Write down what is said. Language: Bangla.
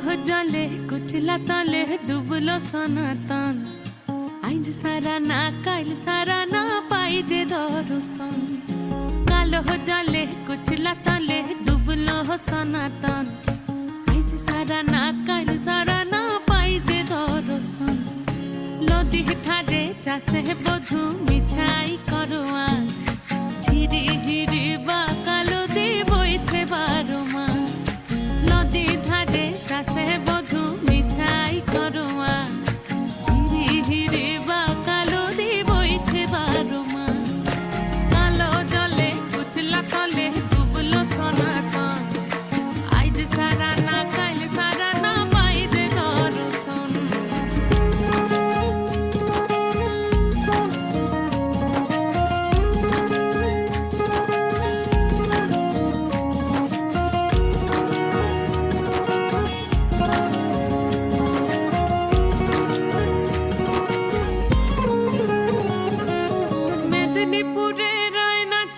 জলে কুচলা তলে ডুবলো সনাতন আইজ সারা না কাল সারা না পাই যে দর্শন কালো জলে কুচলা তলে ডুবলো সনাতন আইজ সারা না কাল সারা না পাই যে দর্শন নদী ধারে চাষে বধু মিছাই করোয়াস ঝিরি হিরি বা hace